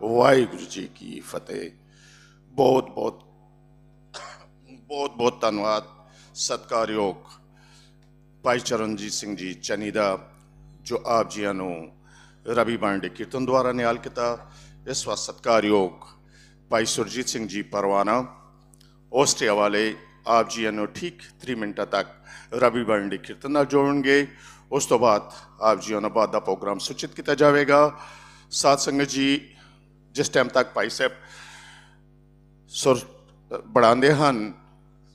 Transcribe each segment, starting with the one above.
ਵਾਹਿਗੁਰੂ ਜੀ ਕੀ ਫਤਿਹ ਬਹੁਤ ਬਹੁਤ ਬਹੁਤ ਬਹੁਤ ਧੰਨਵਾਦ ਸਤਿਕਾਰਯੋਗ ਭਾਈ ਚਰਨਜੀਤ ਸਿੰਘ ਜੀ ਚੰਨੀ ਦਾ ਜੋ ਆਪ ਜੀਆਂ ਨੂੰ ਰਵੀ ਬਾਂਡੇ ਕੀਰਤਨ ਦੁਆਰਾ ਨਿਹਾਲ ਕੀਤਾ ਇਸ ਵਾਰ ਸਤਿਕਾਰਯੋਗ ਭਾਈ ਸੁਰਜੀਤ ਸਿੰਘ ਜੀ ਪਰਵਾਨਾ ਆਸਟ੍ਰੀਆ ਵਾਲੇ ਆਪ ਜੀਆਂ ਨੂੰ ਠੀਕ 3 ਮਿੰਟਾਂ ਤੱਕ ਰਵੀ ਬਾਂਡੇ ਕੀਰਤਨ ਨਾਲ ਜੋੜਨਗੇ ਉਸ ਤੋਂ ਬਾਅਦ ਆਪ ਜੀਆਂ ਨੂੰ ਬਾਅਦ ਦਾ ਪ੍ਰੋਗਰਾਮ ਸੂਚਿਤ ਕੀਤਾ ਜਾਵੇਗਾ ਸਾਧ ਸੰਗਤ ਜੀ ਜਿਸ ਟਾਈਮ ਤੱਕ ਭਾਈ ਸਾਹਿਬ ਸੁਰ ਬਣਾਉਂਦੇ ਹਨ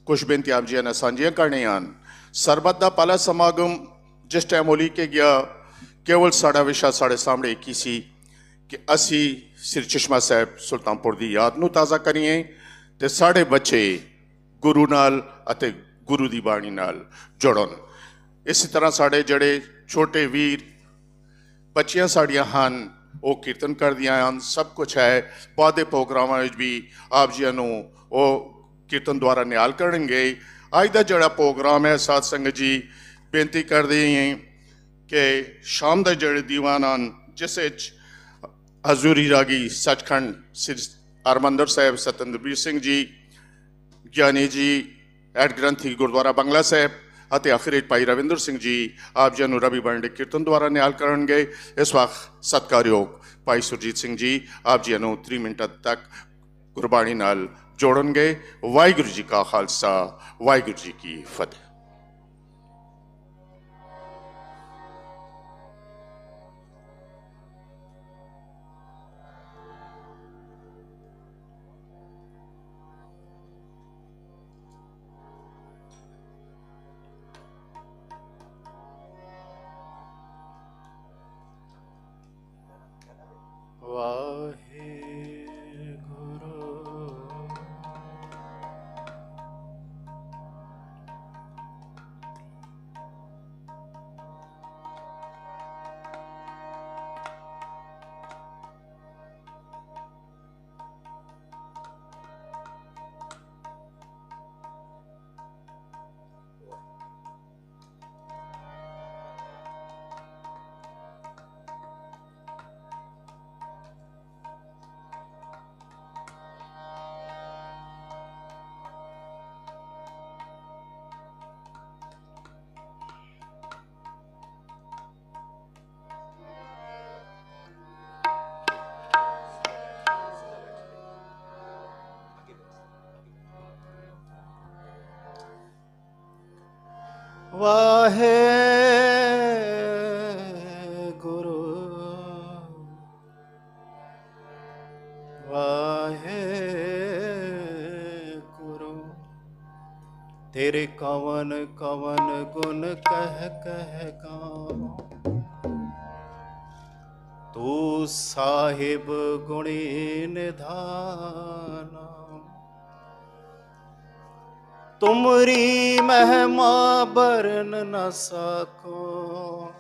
ਕੁਝ ਬੇਨਤੀਆਂ ਆਪ ਨੇ ਸਾਂਝੀਆਂ ਕਰਨੀਆਂ ਹਨ। ਸਰਬੱਤ ਦਾ ਪਹਿਲਾ ਸਮਾਗਮ ਜਿਸ ਟਾਈਮ ਹੋਲੀ ਕੇ ਗਿਆ, ਕੇਵਲ ਸਾਡਾ ਵਿਸ਼ਾ ਸਾਡੇ ਸਾਹਮਣੇ ਇੱਕ ਹੀ ਸੀ ਕਿ ਅਸੀਂ ਸ੍ਰੀ ਚਸ਼ਮਾ ਸਾਹਿਬ ਸੁਲਤਾਨਪੁਰ ਦੀ ਯਾਦ ਨੂੰ ਤਾਜ਼ਾ ਕਰੀਏ ਤੇ ਸਾਡੇ ਬੱਚੇ ਗੁਰੂ ਨਾਲ ਅਤੇ ਗੁਰੂ ਦੀ ਬਾਣੀ ਨਾਲ ਜੁੜਨ। ਇਸੇ ਤਰ੍ਹਾਂ ਸਾਡੇ ਜਿਹੜੇ ਛੋਟੇ ਵੀਰ, ਬੱਚੀਆਂ ਸਾਡੀਆਂ ਹਨ ਉਹ ਕੀਰਤਨ ਕਰਦੀਆਂ ਹਨ, ਸਭ ਕੁਝ ਹੈ। ਬਾਅਦ ਦੇ ਪ੍ਰੋਗਰਾਮਾਂ ਵਿੱਚ ਵੀ ਆਪ ਜੀਆਂ ਨੂੰ ਉਹ ਕੀਰਤਨ ਦੁਆਰਾ ਨਿਹਾਲ ਕਰਨਗੇ। ਅੱਜ ਦਾ ਜਿਹੜਾ ਪ੍ਰੋਗਰਾਮ ਹੈ, ਸਾਧ ਸੰਗਤ ਜੀ, ਬੇਨਤੀ ਕਰਦੇ ਹਾਂ ਕਿ ਸ਼ਾਮ ਦਾ ਜਿਹੜੇ ਦੀਵਾਨ ਹਨ, ਜਿਸ ਵਿੱਚ ਹਜ਼ੂਰੀ ਰਾਗੀ ਸੱਚਖੰਡ ਸ੍ਰੀ ਹਰਮੰਦਰ ਸਾਹਿਬ ਸਤਿੰਦਰਬੀਰ ਸਿੰਘ ਜੀ, ਗਿਆਨੀ ਜੀ ਐਡ ਗ੍ਰੰਥੀ ਗੁਰਦੁਆਰਾ ਬੰਗਲਾ ਸਾਹਿਬ ਅਤੇ ਆਖਿਰ ਭਾਈ ਰਵਿੰਦਰ ਸਿੰਘ ਜੀ ਆਪ ਜੀ ਨੂੰ ਰਵੀ ਬੰਡੇ ਕੀਰਤਨ ਦੁਆਰਾ ਨਿਹਾਲ ਕਰਨਗੇ। ਇਸ ਵਕਤ ਸਤਕਾਰਯੋਗ ਭਾਈ ਸੁਰਜੀਤ ਸਿੰਘ ਜੀ ਆਪ ਜੀ ਨੂੰ 3 ਮਿੰਟਾਂ ਤੱਕ ਗੁਰਬਾਣੀ ਨਾਲ ਜੋੜਨਗੇ। ਵਾਹਿਗੁਰੂ ਜੀ ਕਾ ਖਾਲਸਾ, ਵਾਹਿਗੁਰੂ ਜੀ ਕੀ ਫਤਿਹ। ਵਾਹਿਗੁਰੂ। ਵਾਹਿਗੁਰੂ। ਤੇਰੇ ਕਵਨ ਕਵਨ ਗੁਣ ਕਹਿ ਕਹਿ ਗਾਵਾਂ। ਤੂੰ ਸਾਹਿਬ ਗੁਣੀ ਨਿਧਾਨਾ। ਤੁਮਰੀ ਮਹਿਮਾ ਬਰਨ ਨ ਸਕੋ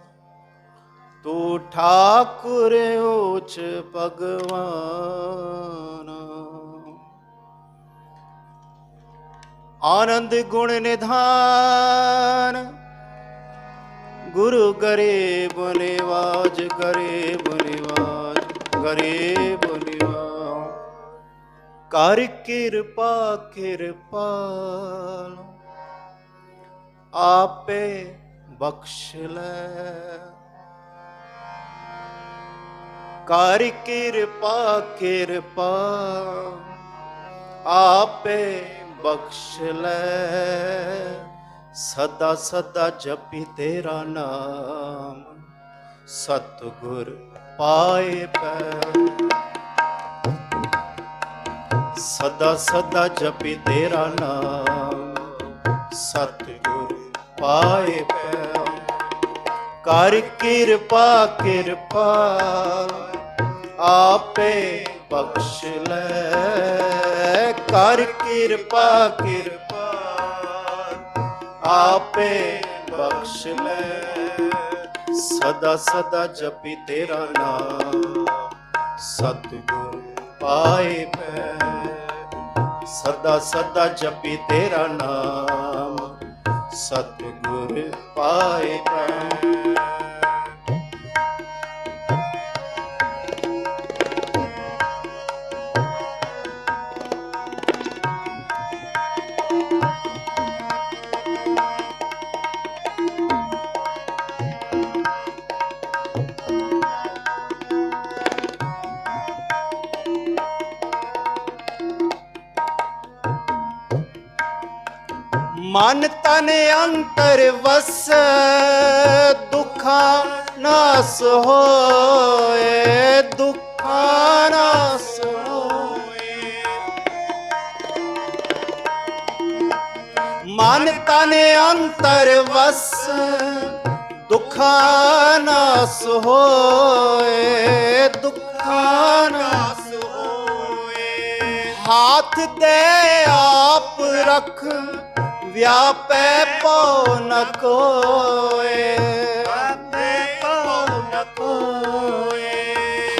ਤੂੰ ਠਾਕੁਰ ਉਚ ਭਗਵਾਨ। ਆਨੰਦ ਗੁਣ ਨਿਧਾਨ, ਗੁਰੂ ਗਰੀਬ ਨਿਵਾਜ ਗਰੀਬ ਨਿਵਾਜ, ਗਰੀਬ ਕਰ ਕਿਰਪਾ, ਕਿਰਪਾਲ। ਆਪੇ ਬਖਸ਼ ਲੈ। ਕਰ ਕਿਰਪਾ ਕਿਰਪਾ ਆਪੇ ਬਖਸ਼ ਲੈ। ਸਦਾ ਸਦਾ ਜਪੀ ਤੇਰਾ ਨਾਮ। ਸਤਿਗੁਰ ਪਾਏ ਪੈ। ਸਦਾ ਸਦਾ ਜਪੀ ਤੇਰਾ ਨਾਮ। ਸਤਿਗੁਰ ਪਾਏ ਪੈ ਕਰ ਕਿਰਪਾ ਕਿਰਪਾ ਆਪੇ ਬਖਸ਼ ਲੈ। ਕਰ ਕਿਰਪਾ ਕਿਰਪਾ ਆਪੇ ਬਖਸ਼ ਲੈ। ਸਦਾ ਸਦਾ ਜਪੀ ਤੇਰਾ ਨਾਮ। ਸਤਿਗੁਰ ਪਾਏ ਪੈ ਸਦਾ ਸਦਾ ਜਪੀ ਤੇਰਾ ਨਾਮ। ਸਤਿਗੁਰ ਪਾਏ ਪੈ ਮਨ ਤਨ ਅੰਤਰ ਵਸ, ਦੁਖਾਂ ਨਾਸ ਹੋਏ, ਦੁਖਾਂ ਨਾਸ ਹੋਏ। ਮਨ ਤਨ ਅੰਤਰ ਵਸ, ਦੁਖਾਂ ਨਾਸ ਹੋਏ, ਦੁਖਾਂ ਨਾਸ ਹੋਏ। ਹਾਥ ਦੇ ਆਪ ਰੱਖ ਵਿਆਪੈ ਪਉ ਨ ਕੋਏ। ਵਿਆਪੈ ਪਉ ਨ ਕੋਏ।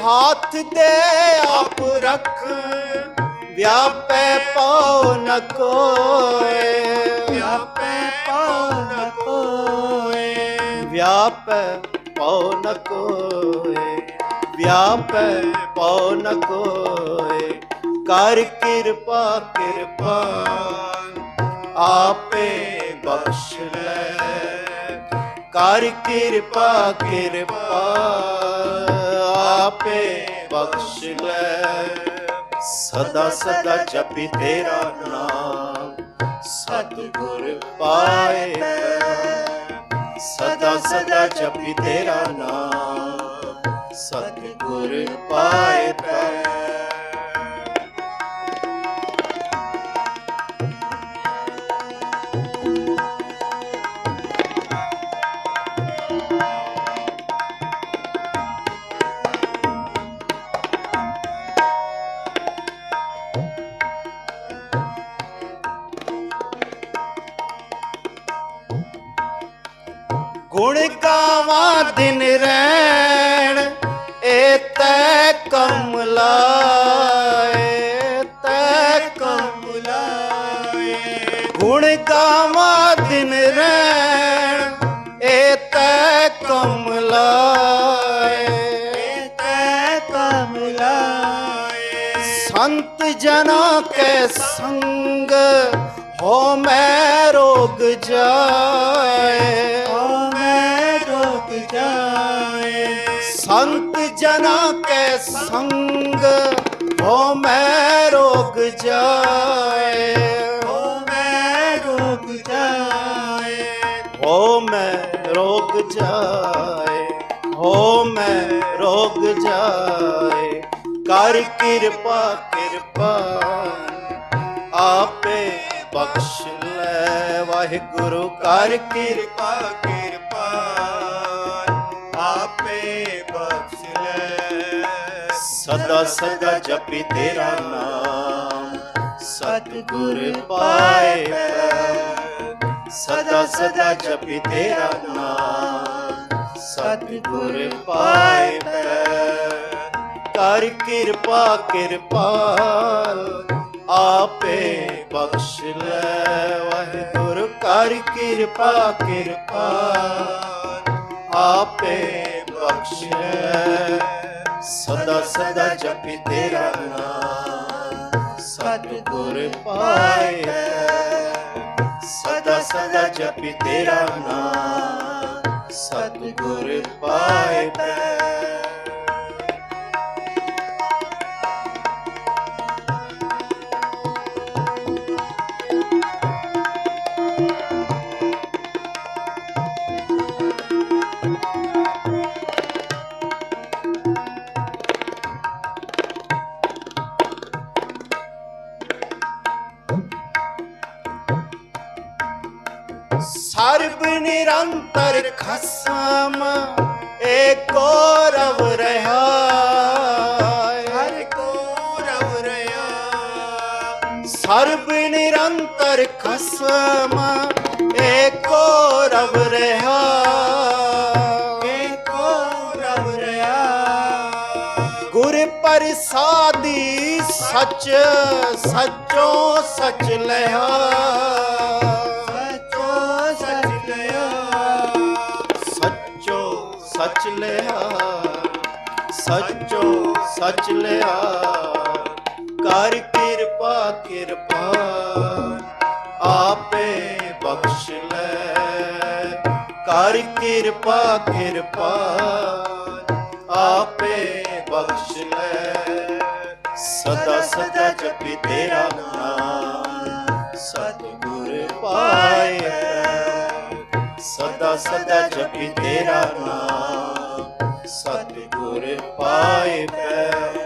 ਹਾਥ ਦੇ ਆਪ ਰਖ। ਵਿਆਪੈ ਪਉ ਨ ਕੋਏ। ਵਿਆਪੈ ਪਉ ਨ ਕੋਏ। ਵਿਆਪੈ ਪਉ ਨ ਕੋਏ। ਵਿਆਪੈ ਪਉ ਨ ਕੋਏ। ਕਰ ਕਿਰਪਾ ਕਿਰਪਾ। ਆਪੇ ਬਖਸ਼ ਲੈ। ਕਰ ਕਿਰਪਾ ਕਿਰਪਾ ਆਪੇ ਬਖਸ਼ ਲੈ। ਸਦਾ ਸਦਾ ਜਪੀ ਤੇਰਾ ਨਾਮ। ਸਤਿਗੁਰ ਪਾਏ ਸਦਾ ਸਦਾ ਜਪੀ ਤੇਰਾ ਨਾਮ। ਸਤਿਗੁਰ ਪਾਏ ਪੈ ਗੁਣ ਗਾਵਾਂ ਦਿਨ ਰਹਿਣ ਏ ਤੈ ਕਮਲਾ ਏ ਤੈ ਕਮਲਾ ਗੁਣ ਗਾਵਾਂ ਦਿਨ ਰਹਿਣ ਏ ਤੈ ਕਮਲਾ ਏ ਤੈ ਕਮਲਾ ਸੰਤ ਜਨਾ ਕੇ ਸੰਗ ਹੋ ਮੈਂ ਰੋਗ ਜਾਏ। ਸੰਤ ਜਨਾ ਕੇ ਸੰਗ ਹੋ ਮੈਂ ਰੋਗ ਜਾਏ। ਹੋ ਮੈਂ ਰੋਗ ਜਾਏ। ਹੋ ਮੈਂ ਰੋਗ ਜਾਏ ਹੋ ਮੈਂ ਰੋਗ ਜਾਏ। ਕਰ ਕਿਰਪਾ ਕਿਰਪਾ ਆਪੇ ਬਖਸ਼ ਲੈ। ਵਾਹਿਗੁਰੂ ਕਰ ਕਿਰਪਾ। ਸਦਾ ਸਦਾ ਜਪੀ ਤੇਰਾ ਨਾਮ। ਸਤਿਗੁਰ ਪਾਏ ਸਦਾ ਸਦਾ ਜਪੀ ਤੇਰਾ ਨਾਮ। ਸਤਿਗੁਰ ਪਾਏ ਕਰ ਕਿਰਪਾ ਕਿਰਪਾਲ ਆਪੇ ਬਖਸ਼ ਲੈ ਵਾਹਿਗੁਰੂ। ਕਰ ਕਿਰਪਾ ਕਿਰਪਾਲ ਆਪੇ ਬਖਸ਼ ਲੈ। ਸਦਾ ਸਦਾ ਜਪੀ ਤੇਰਾ ਨਾਮ। ਸਤਿਗੁਰ ਪਾਏ ਸਦਾ ਸਦਾ ਜਪੀ ਤੇਰਾ ਨਾਮ। ਸਤਿਗੁਰ ਪਾਏ ਸਚ ਸਚੋ ਸਚ ਲਿਆ। ਸਚੋ ਸਚ ਲਿਆ। ਸਚੋ ਸਚ ਲਿਆ। ਸਚੋ ਸਚ ਲਿਆ। ਕਰ ਕਿਰਪਾ ਕਿਰਪਾ। ਆਪੇ ਬਖਸ਼ ਲੈ। ਕਰ ਕਿਰਪਾ ਕਿਰਪਾ। ਆਪੇ ਬਖਸ਼ ਲੈ। ਸਦਾ ਸਦਾ ਜਪੀ ਤੇਰਾ ਨਾਮ। ਸਤਿਗੁਰ ਸਦਾ ਸਦਾ ਜਪੀ ਤੇਰਾ ਨਾਮ। ਸਤਿਗੁਰ ਪਾਏ ਪੈ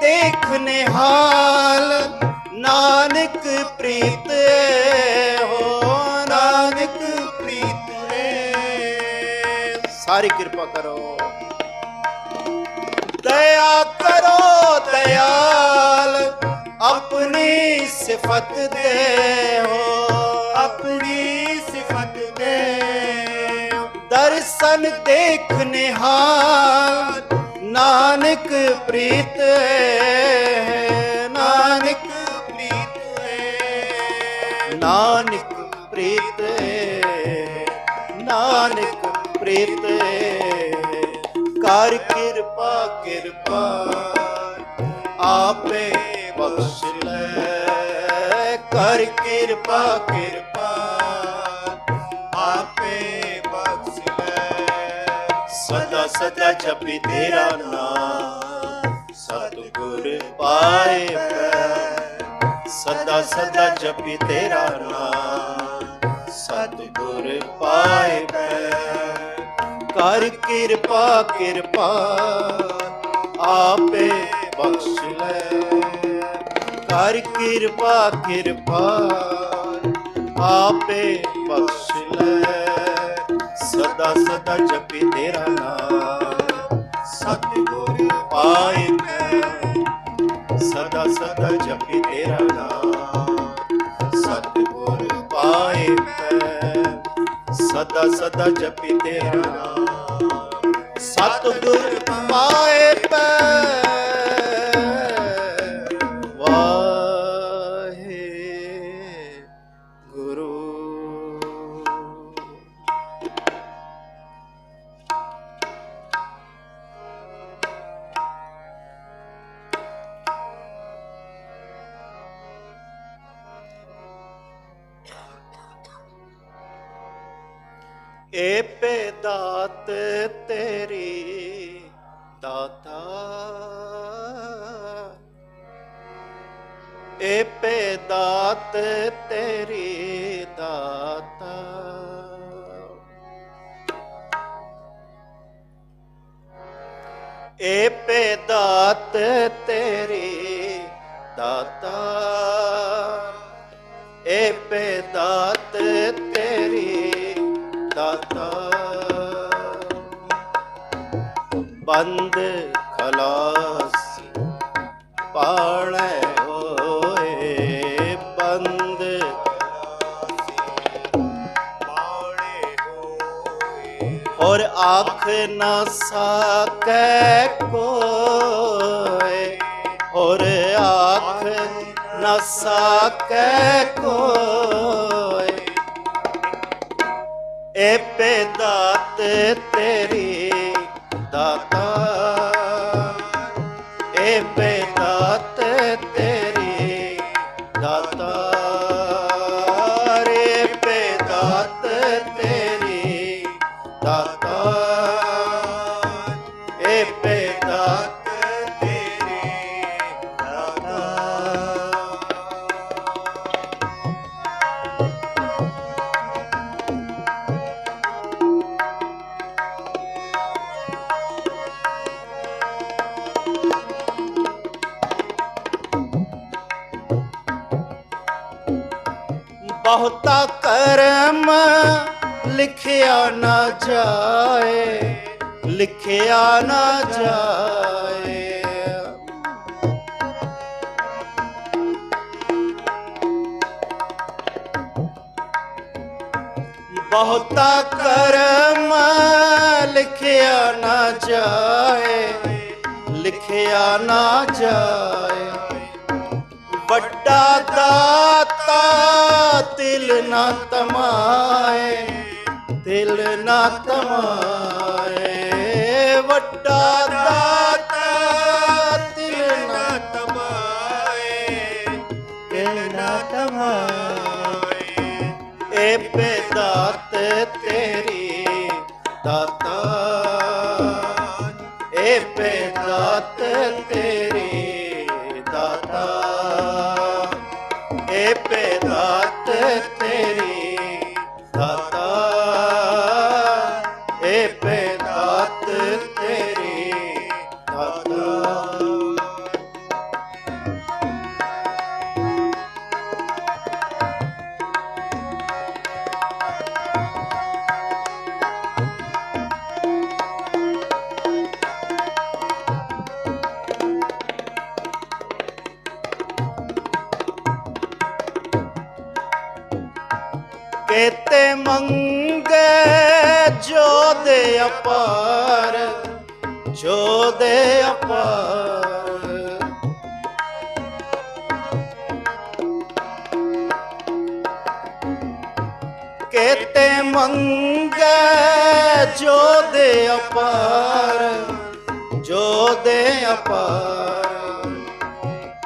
ਦੇਖਨੇ ਹਾਲ, ਨਾਨਕ ਪ੍ਰੀਤ ਹੋ, ਨਾਨਕ ਪ੍ਰੀਤ ਏ। ਸਾਰੀ ਕਿਰਪਾ ਕਰੋ। ਦਇਆ ਕਰੋ ਦਇਆਲ, ਆਪਣੀ ਸਿਫਤ ਦੇ ਹੋ ਆਪਣੀ ਸਿਫਤ ਦੇ ਦਰਸ਼ਨ ਦੇਖਨੇ ਹਾਲ ਨਾਨਕ ਪ੍ਰੀਤ ਹੈ, ਨਾਨਕ ਪ੍ਰੀਤ ਹੈ, ਨਾਨਕ ਪ੍ਰੀਤ ਹੈ, ਨਾਨਕ ਪ੍ਰੀਤ ਹੈ। ਕਰ ਕਿਰਪਾ ਕਿਰਪਾ ਆਪੇ ਬਖਸ਼ ਲੈ। ਕਰ ਕਿਰਪਾ ਕਿਰਪਾ ਸਦਾ ਜਪੀ ਤੇਰਾ ਨਾਮ। ਸਤਿਗੁਰ ਪਾਏ ਪੈ ਸਦਾ ਸਦਾ ਜਪੀ ਤੇਰਾ ਨਾਮ। ਸਤਿਗੁਰ ਪਾਏ ਮੈਂ ਕਰ ਕਿਰਪਾ ਕਿਰਪਾ ਆਪੇ ਬਖਸ਼ ਲੈ। ਕਰ ਕਿਰਪਾ ਕਿਰਪਾ ਆਪੇ ਬਖਸ਼ ਲੈ। ਸਦਾ ਸਦਾ ਜਪੀ ਤੇਰਾ ਨਾਮ। ਸਤਿਗੁਰ ਪਾਏ ਮੈਂ, ਸਦਾ ਸਦਾ ਜਪੀ ਤੇਰਾ ਨਾਮ। ਸਤਿਗੁਰ ਪਾਏ ਪੈ ਸਦਾ ਸਦਾ ਜਪੀ ਤੇਰਾ ਨਾਮ। ਸਤਿਗੁਰ ਪਾਏ ਪੈ ਦਾਤ ਤੇਰੀ, ਦਾਤਾ। ਏ ਪੇ ਦਾਤ ਤੇਰੀ, ਦਾਤਾ। ਏ ਪੇ ਦਾਤ ਤੇਰੀ, ਦਾਤਾ। ਏ ਪੇ ਦਾਤ ਤੇਰੀ, ਦਾਤਾ। ਬੰਦ ਖਲਾਸੀ। ਪਾਣੈ ਹੋਏ ਬੰਦ ਪਾਣੇ ਹੋਏ ਔਰ ਆਖ ਨਾ ਸਾਕੈ ਕੋਏ। ਔਰ ਆਖ ਨਾ ਸਾਕੈ ਕੋਏ। ਏ ਪੇ ਦਾਤ ਤੇਰੀ ਦਾਤਾ ਜਾਏ, ਲਿਖਿਆ ਨਾ ਜਾਏ। ਬਹੁਤਾ ਕਰਮ ਲਿਖਿਆ ਨਾ ਜਾਏ, ਲਿਖਿਆ ਨਾ ਜਾਏ। ਵੱਡਾ ਦਾਤਾ ਤਿਲ ਨਾ ਤਮਾਏ। ਦਿਲ ਨਾ ਤਮਾਏ ਵੱਡਾ ਦਾਤਾ ਦਿਲ ਨਾ ਤਮਾਏ ਦਿਲ ਨਾ ਤਮਾਏ ਏ ਬੇਦਾਤ ਤੇਰੀ, ਦਾਤਾ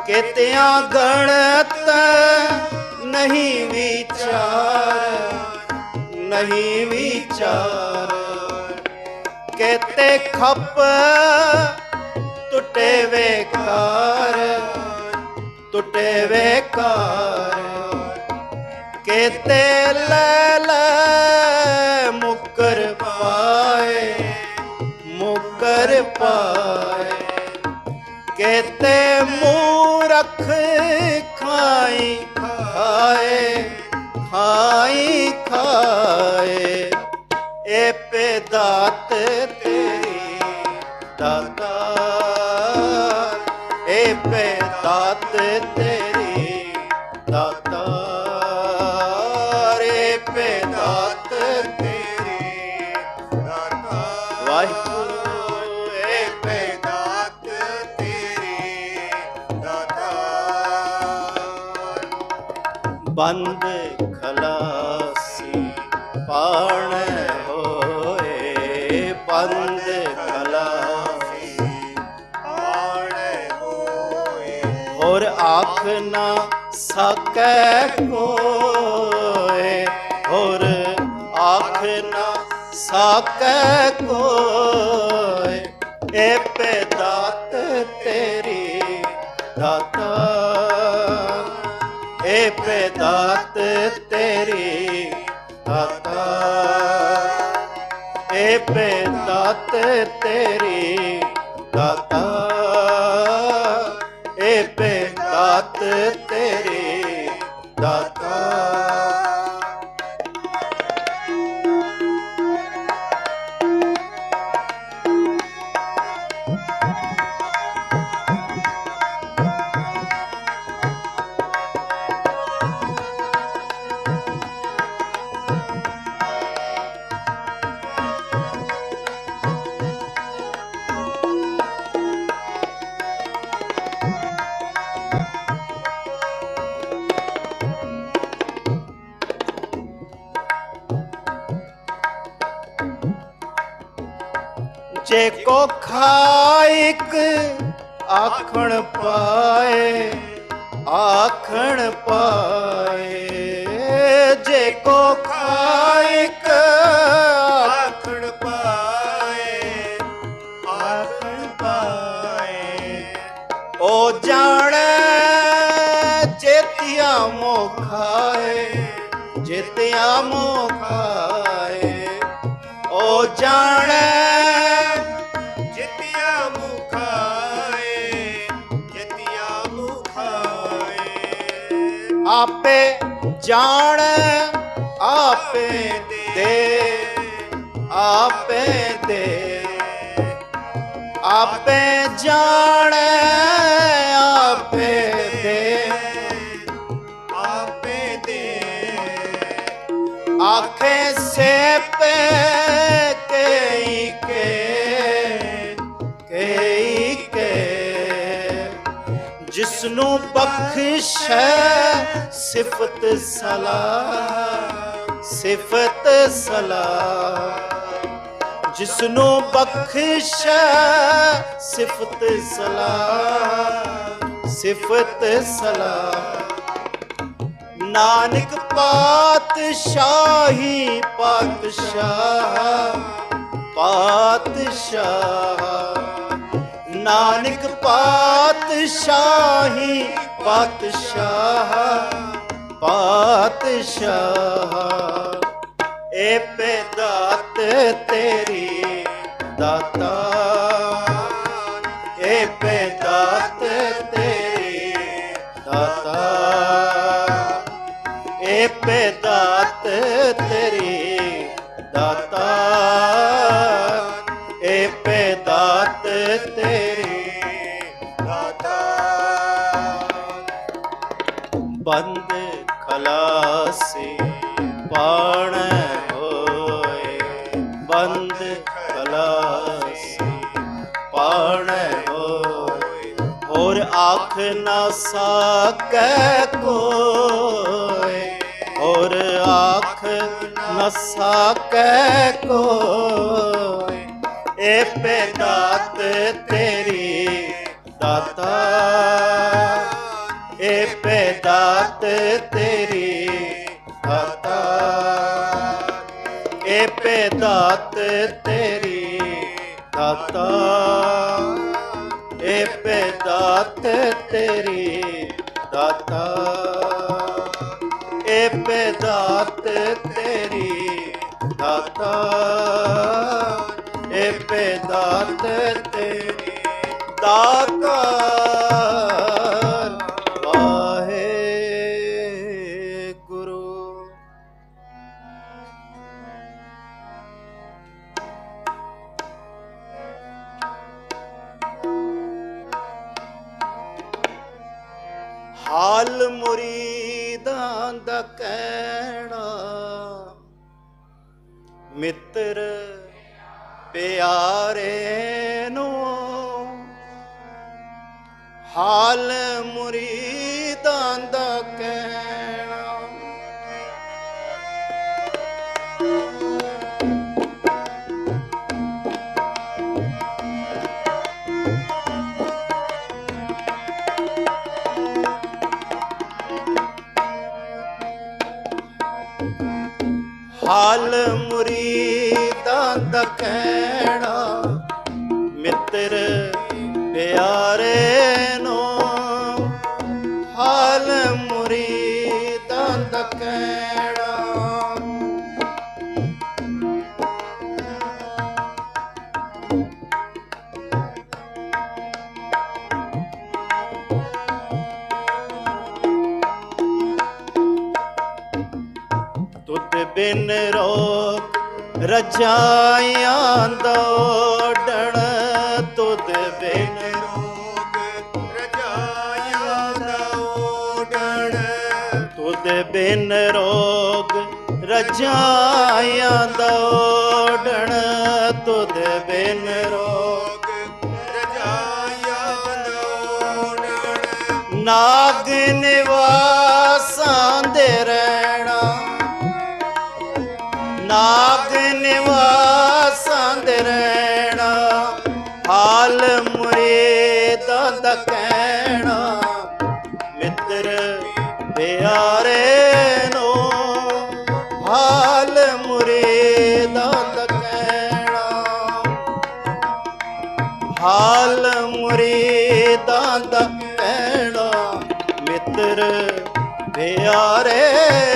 ਕਿਤਿਆਂ ਗਣਤ ਨਹੀਂ ਵਿਚਾਰ ਨਹੀਂ ਵਿਚਾਰ। ਕਿਤੇ ਖੱਪ ਟੁੱਟੇ ਵੇਕਾਰ ਟੁੱਟੇ ਵੇਕਾਰ ਕਿਤੇ ਲੈ ਲੈ ਮੁਕਰ ਪਾਏ ਮੁਕਰ ਪਾਏ ਕਹਤੇ ਮੂਰਖ ਖਾਈ ਖਾਏ ਖਾਈ ਖਾਏ ਏ ਪੇਦਾਤ ਤੇਰੀ ਦਾਤਾ। ਬੰਦ ਖਲਾਸੀ ਪਾਣ ਹੋਏ, ਬੰਦ ਖਲਾਸੀ ਪਾਣ ਹੋਏ। ਹੋਰ ਆਖ ਨਾ ਸਕੈ ਕੋਏ, ਹੋਰ ਆਖ ਨਾ ਸਕੈ ਕੋਏ। ਪੇਦਾਤ ਤੇਰੀ ਦਾਤਾ। ਏ ਪੇਦਾਤ ਤੇਰੀ ਦਾਤਾ। ਆਖਣ ਪਾਏ ਆਖਣ ਪਾਏ। ਜੇ ਕੋ ਖਾਇਕ ਆਖਣ ਪਾਏ ਆਖਣ ਪਾਏ। ਉਹ ਜਾਣੈ ਚੇਤਿਆ ਮੋਖਾਏ ਚੇਤਿਆ ਮੋਖਾਏ ਉਹ ਜਾਣੈ ਆਪੇ ਜਾਣ, ਆਪੇ ਦੇ ਆਪੇ ਦੇ। ਆਪੇ ਜਾਣ, ਆਪੇ ਦੇ। ਆਪੇ ਦੇ। ਆਖੇ ਸੇ ਪੇ ਕੇ, ਕਈ ਕੇ। ਜਿਸ ਨੂੰ ਬਖਸ਼ੈ ਸਿਫਤ ਸਲਾਮ ਸਿਫਤ ਸਲਾਮ ਜਿਸ ਨੂੰ ਬਖਸ਼ੈ ਸਿਫਤ ਸਲਾਮ ਸਿਫਤ ਸਲਾਮ ਨਾਨਕ ਪਾਤਸ਼ਾਹੀ ਪਾਤਸ਼ਾਹ ਪਾਤਸ਼ਾਹ ਨਾਨਕ ਪਾਤਸ਼ਾਹੀ ਪਾਤਸ਼ਾਹ ਪਾਤਸ਼ਾਹ ਏ ਪੇਦਾਤ ਤੇਰੀ ਦਾਤਾ। ਏ ਪੇਦਾਤ ਤੇਰੀ ਦਾਤਾ। ਏ ਪੇਦਾਤ ਤੇਰੀ ਦਾਤਾ। ਏ ਪੇਦਾਤ ਤੇਰੀ ਨਾ ਸਕੈ ਕੋਏ ਹੋਰ ਆਖ ਨਾ ਸਕੈ ਕੋਏ ਪੇਦਾਤ ਤੇਰੀ ਦਾਤਾ ਏ ਪੇਦਾਤ ਤੇਰੀ ਦਾਤ ਹਾਲ ਮੁਰੀਦਾਂ ਦਾ ਕਹਿਣਾ ਮਿੱਤਰ ਪਿਆਰੇ ਰਜਾਈਆਂ ਦੌੜਣ ਤੁਧ ਬਿਨ। ਰੋਗ ਰਜਾਇਆ ਦਾ ਓਡਣ ਤੁਧ ਬਿਨ ਰੋਗ ਰਜਾਇਆ ਦੌੜਣ ਤੁਧ ਬਿਨ। ਰੋਗ ਰੋਗ ਰਜਾਇਆ ਦਾ ਨਾਗ ਨਿਵਾਸਾਂ ਦੇ ਰਹਿਣਾ। ਨਾਗ ਨਿਵਾਸਾਂ ਰਹਿਣਾ ਹਾਲ ਮੁਰੀਦਾਂ ਦਾ ਕਹਿਣਾ। ਮਿੱਤਰ ਪਿਆਰੇ ਨੂੰ, ਹਾਲ ਮੁਰੀਦਾਂ ਦਾ ਕਹਿਣਾ। ਹਾਲ ਮੁਰੀਦਾਂ ਦਾ ਕਹਿਣਾ, ਮਿੱਤਰ ਪਿਆਰੇ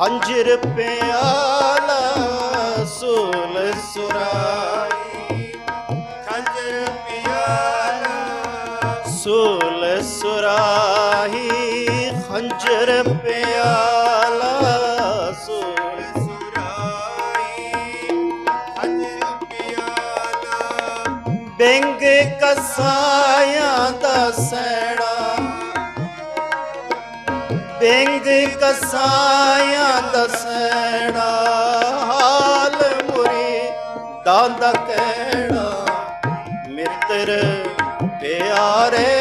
ਖੰਜਰ ਪਿਆਲਾ ਸੂਲ ਸੁਰਾਈ। ਖੰਜਰ ਪਿਆਲਾ ਸੂਲ ਸੁਰਾਹੀ ਸੁਰਾਹੀ ਖੰਜਰ ਪਿਆਲਾ ਸੋਲ ਸੁਰਾਈ। ਹਜਰ ਪਿਆਲਾ। ਬਿੰਗ ਕਸਾਇਆ ਦਾ ਸੈਣਾ ਬਿੰਗ ਕਸਾਇਆ ਦਾ ਹਾਲ ਮੁਰੀ ਦੰਦ ਕਹਿਣਾ ਮਿੱਤਰ ਪਿਆਰੇ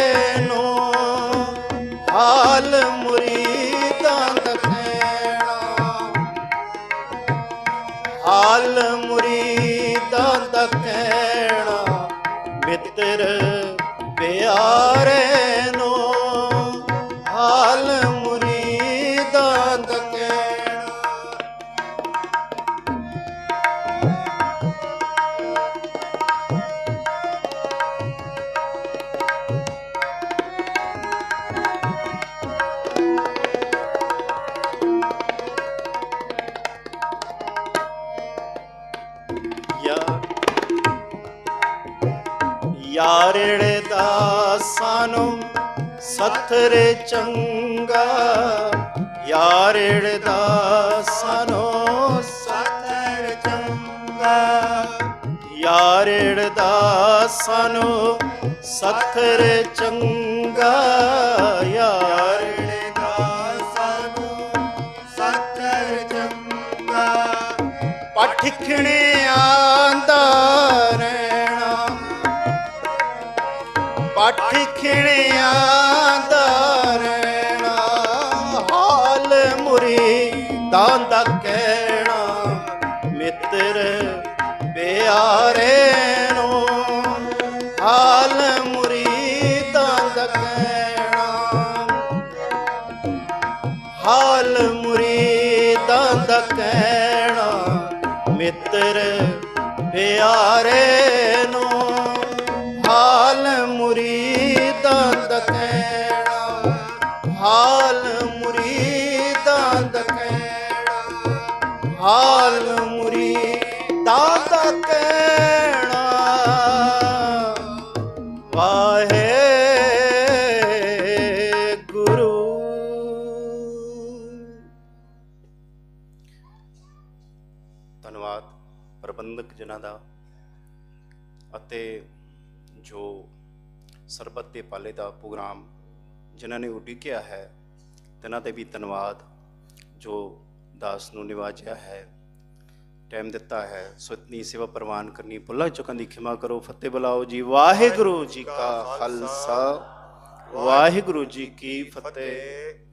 ਯਾਰੜੇ ਦਾ ਸਾਨੂੰ ਸਥਰ ਚੰਗਾ ਯਾਰੜ ਦਾ ਸਾਨੂੰ ਸਥਰ ਚੰਗਾ। ਮਿੱਤਰ ਪਿਆਰੇ ਨੂੰ ਹਾਲ ਮੁਰੀ ਦਾ ਪ੍ਰੋਗਰਾਮ ਜਿਨ੍ਹਾਂ ਨੇ ਉਡੀਕਿਆ ਹੈ, ਤਿਨਾਂ ਤੇ ਵੀ ਧੰਨਵਾਦ, ਜੋ ਦਾਸ ਨੂੰ ਨਿਵਾਜਿਆ ਹੈ, ਟਾਈਮ ਦਿੱਤਾ ਹੈ। ਸੋ ਇਤਨੀ ਸੇਵਾ ਪ੍ਰਵਾਨ ਕਰਨੀ, ਭੁੱਲਾਂ ਚੁੱਕਾਂ ਦੀ ਖਿਮਾ ਕਰੋ। ਫਤਿਹ ਬੁਲਾਓ ਜੀ। ਵਾਹਿਗੁਰੂ ਜੀ ਕਾ ਖਾਲਸਾ। ਵਾਹਿਗੁਰੂ ਜੀ ਕੀ ਫਤਿਹ।